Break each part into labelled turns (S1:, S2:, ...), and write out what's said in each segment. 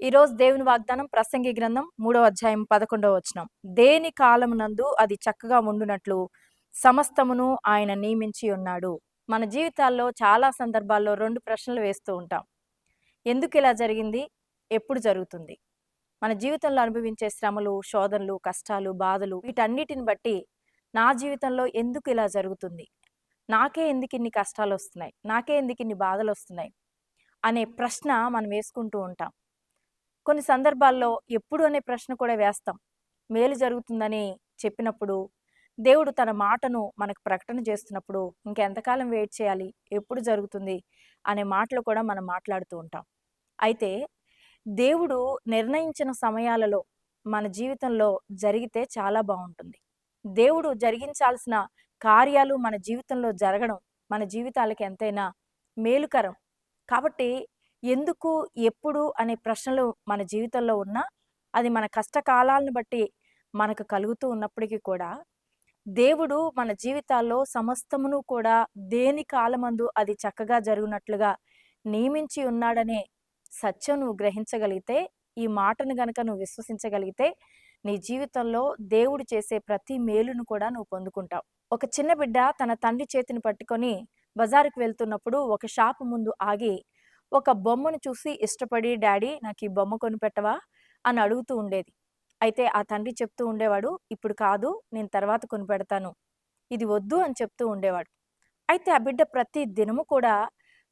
S1: ఈరోజు దేవుని వాగ్దానం ప్రసంగి గ్రంథం మూడవ అధ్యాయం పదకొండవ వచనం. దేని కాలమునందు అది చక్కగా ఉండునట్లు సమస్తమును ఆయన నియమించి ఉన్నాడు. మన జీవితాల్లో చాలా సందర్భాల్లో రెండు ప్రశ్నలు వేస్తూ ఉంటాం. ఎందుకు ఇలా జరిగింది? ఎప్పుడు జరుగుతుంది? మన జీవితంలో అనుభవించే శ్రమలు శోధనలు కష్టాలు బాధలు వీటన్నిటిని బట్టి నా జీవితంలో ఎందుకు ఇలా జరుగుతుంది? నాకే ఎందుకు ఇన్ని కష్టాలు వస్తున్నాయి? నాకే ఎందుకు ఇన్ని బాధలు వస్తున్నాయి? అనే ప్రశ్న మనం వేసుకుంటూ ఉంటాం. కొన్ని సందర్భాల్లో ఎప్పుడు అనే ప్రశ్న కూడా వేస్తాం. మేలు జరుగుతుందని చెప్పినప్పుడు దేవుడు తన మాటను మనకు ప్రకటన చేస్తున్నప్పుడు ఇంకెంతకాలం వెయిట్ చేయాలి? ఎప్పుడు జరుగుతుంది? అనే మాటలు కూడా మనం మాట్లాడుతూ ఉంటాం. అయితే దేవుడు నిర్ణయించిన సమయాలలో మన జీవితంలో జరిగితే చాలా బాగుంటుంది. దేవుడు జరిగించాల్సిన కార్యాలు మన జీవితంలో జరగడం మన జీవితాలకి ఎంతైనా మేలుకరం. కాబట్టి ఎందుకు ఎప్పుడు అనే ప్రశ్నలు మన జీవితంలో ఉన్నా అది మన కష్టకాలాలను బట్టి మనకు కలుగుతూ ఉన్నప్పటికీ కూడా దేవుడు మన జీవితాల్లో సమస్తమును కూడా దేని కాలమందు అది చక్కగా జరుగునట్లుగా నియమించి ఉన్నాడనే సత్యం నువ్వు గ్రహించగలిగితే ఈ మాటను గనక నువ్వు విశ్వసించగలిగితే నీ జీవితంలో దేవుడు చేసే ప్రతి మేలును కూడా నువ్వు పొందుకుంటావు. ఒక చిన్న బిడ్డ తన తండ్రి చేతిని పట్టుకొని బజారుకు వెళ్తున్నప్పుడు ఒక షాపు ముందు ఆగి ఒక బొమ్మను చూసి ఇష్టపడి డాడీ నాకు ఈ బొమ్మ కొనిపెట్టవా అని అడుగుతూ ఉండేది. అయితే ఆ తండ్రి చెప్తూ ఉండేవాడు ఇప్పుడు కాదు నేను తర్వాత కొనిపెడతాను ఇది వద్దు అని చెప్తూ ఉండేవాడు. అయితే ఆ బిడ్డ ప్రతి దినము కూడా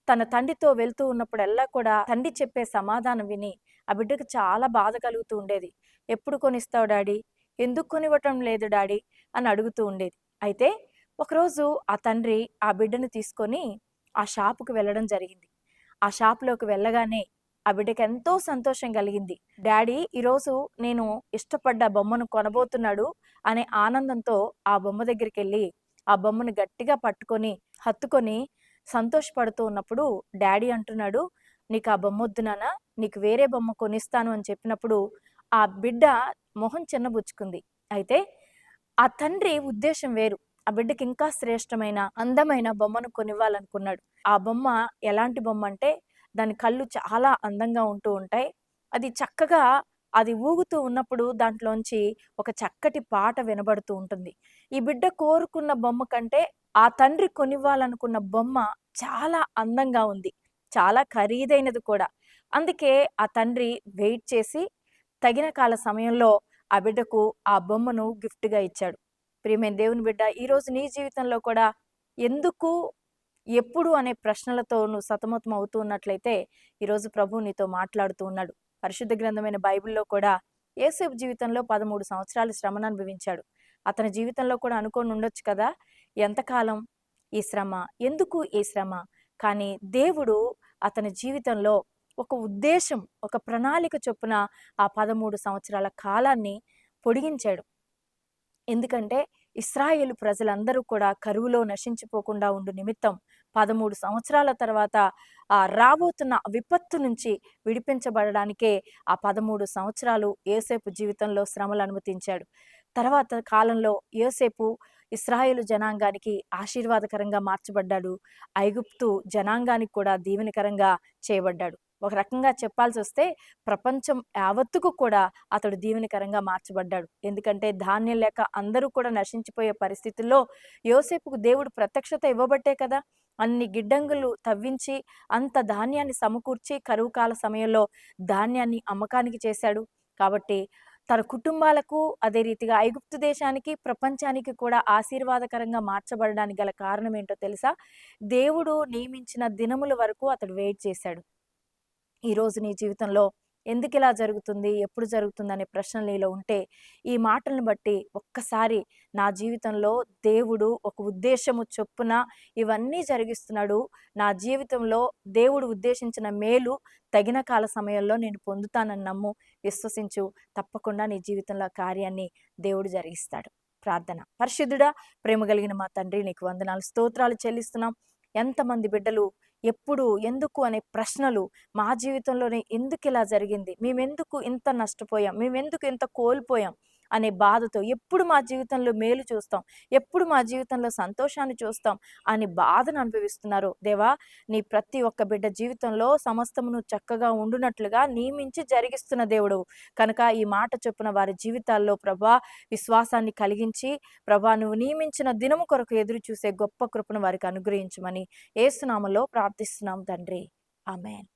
S1: తన తండ్రితో వెళ్తూ ఉన్నప్పుడల్లా కూడా తండ్రి చెప్పే సమాధానం విని ఆ బిడ్డకు చాలా బాధ కలుగుతూ ఉండేది. ఎప్పుడు కొనిస్తావు డాడీ? ఎందుకు కొనివ్వటం లేదు డాడీ? అని అడుగుతూ ఉండేది. అయితే ఒకరోజు ఆ తండ్రి ఆ బిడ్డను తీసుకొని ఆ షాపుకు వెళ్ళడం జరిగింది. ఆ షాప్లోకి వెళ్ళగానే ఆ బిడ్డకి ఎంతో సంతోషం కలిగింది. డాడీ ఈరోజు నేను ఇష్టపడ్డ బొమ్మను కొనబోతున్నాడు అనే ఆనందంతో ఆ బొమ్మ దగ్గరికి వెళ్ళి ఆ బొమ్మను గట్టిగా పట్టుకొని హత్తుకొని సంతోషపడుతూ ఉన్నప్పుడు డాడీ అంటున్నాడు నీకు ఆ బొమ్మ వద్దునానా నీకు వేరే బొమ్మ కొనిస్తాను అని చెప్పినప్పుడు ఆ బిడ్డ మొహం చిన్నబుచ్చుకుంది. అయితే ఆ తండ్రి ఉద్దేశం వేరు. ఆ బిడ్డకి ఇంకా శ్రేష్టమైన అందమైన బొమ్మను కొనివ్వాలనుకున్నాడు. ఆ బొమ్మ ఎలాంటి బొమ్మ అంటే దాని కళ్ళు చాలా అందంగా ఉంటూ ఉంటాయి. అది చక్కగా అది ఊగుతూ ఉన్నప్పుడు దాంట్లోంచి ఒక చక్కటి పాట వినబడుతూ ఉంటుంది. ఈ బిడ్డ కోరుకున్న బొమ్మ కంటే ఆ తండ్రి కొనివ్వాలనుకున్న బొమ్మ చాలా అందంగా ఉంది. చాలా ఖరీదైనది కూడా. అందుకే ఆ తండ్రి వెయిట్ చేసి తగిన కాల సమయంలో ఆ బిడ్డకు ఆ బొమ్మను గిఫ్ట్గా ఇచ్చాడు. ప్రియమైన దేవుని బిడ్డ ఈరోజు నీ జీవితంలో కూడా ఎందుకు ఎప్పుడు అనే ప్రశ్నలతో నువ్వు సతమతం అవుతూ ఉన్నట్లయితే ఈరోజు ప్రభు నీతో మాట్లాడుతూ ఉన్నాడు. పరిశుద్ధ గ్రంథమైన బైబిల్లో కూడా ఏసేపు జీవితంలో పదమూడు సంవత్సరాలు శ్రమను అనుభవించాడు. అతని జీవితంలో కూడా అనుకొని ఉండొచ్చు కదా ఎంతకాలం ఈ శ్రమ ఎందుకు ఈ శ్రమ? కానీ దేవుడు అతని జీవితంలో ఒక ఉద్దేశం ఒక ప్రణాళిక చొప్పున ఆ పదమూడు సంవత్సరాల కాలాన్ని పొడిగించాడు. ఎందుకంటే ఇస్రాయేలు ప్రజలందరూ కూడా కరువులో నశించిపోకుండా ఉండు నిమిత్తం పదమూడు సంవత్సరాల తర్వాత ఆ రాబోతున్న విపత్తు నుంచి విడిపించబడడానికే ఆ పదమూడు సంవత్సరాలు ఏసేపు జీవితంలో శ్రమలు అనుమతించాడు. తర్వాత కాలంలో యోసేపు ఇస్రాయేలు జనాంగానికి ఆశీర్వాదకరంగా మార్చబడ్డాడు. ఐగుప్తు జనాంగానికి కూడా దీవెనకరంగా చేయబడ్డాడు. ఒక రకంగా చెప్పాల్సి వస్తే ప్రపంచం యావత్తుకు కూడా అతడు దీవెనకరంగా మార్చబడ్డాడు. ఎందుకంటే ధాన్యం లేక అందరూ కూడా నశించిపోయే పరిస్థితుల్లో యోసేపుకు దేవుడు ప్రత్యక్షత ఇవ్వబట్టే కదా. అన్ని గిడ్డంగులు తవ్వించి అంత ధాన్యాన్ని సమకూర్చి కరువు కాల సమయంలో ధాన్యాన్ని అమ్మకానికి చేశాడు. కాబట్టి తన కుటుంబాలకు అదే రీతిగా ఐగుప్తు దేశానికి ప్రపంచానికి కూడా ఆశీర్వాదకరంగా మార్చబడడానికి గల కారణం ఏంటో తెలుసా? దేవుడు నియమించిన దినముల వరకు అతడు వెయిట్ చేశాడు. ఈరోజు నీ జీవితంలో ఎందుకు ఇలా జరుగుతుంది? ఎప్పుడు జరుగుతుంది అనే ప్రశ్నలు నీలో ఉంటే ఈ మాటలను బట్టి ఒక్కసారి నా జీవితంలో దేవుడు ఒక ఉద్దేశము చొప్పున ఇవన్నీ జరిగిస్తున్నాడు. నా జీవితంలో దేవుడు ఉద్దేశించిన మేలు తగిన కాల సమయంలో నేను పొందుతానని నమ్ము విశ్వసించు. తప్పకుండా నీ జీవితంలో కార్యాన్ని దేవుడు జరిగిస్తాడు. ప్రార్థన. పరిశుద్ధుడా ప్రేమ కలిగిన మా తండ్రి నీకు వందనాలు. స్తోత్రాలు చెల్లిస్తున్నాం. ఎంతమంది బిడ్డలు ఎప్పుడు ఎందుకు అనే ప్రశ్నలు మా జీవితంలోనే ఎందుకు ఇలా జరిగింది? మేమెందుకు ఇంత నష్టపోయాం? మేమెందుకు ఇంత కోల్పోయాం? అనే బాధతో ఎప్పుడు మా జీవితంలో మేలు చూస్తాం ఎప్పుడు మా జీవితంలో సంతోషాన్ని చూస్తాం అని బాధను అనుభవిస్తున్నారు. దేవా నీ ప్రతి ఒక్క బిడ్డ జీవితంలో సమస్తమును చక్కగా ఉండునట్లుగా నియమించి జరిగిస్తున్న దేవుడు. కనుక ఈ మాట చొప్పున వారి జీవితాల్లో ప్రభా విశ్వాసాన్ని కలిగించి ప్రభా నువ్వు నియమించిన దినము కొరకు ఎదురు చూసే గొప్ప కృపను వారికి అనుగ్రహించమని ఏసునామలో ప్రార్థిస్తున్నాం తండ్రి. ఆమెన్.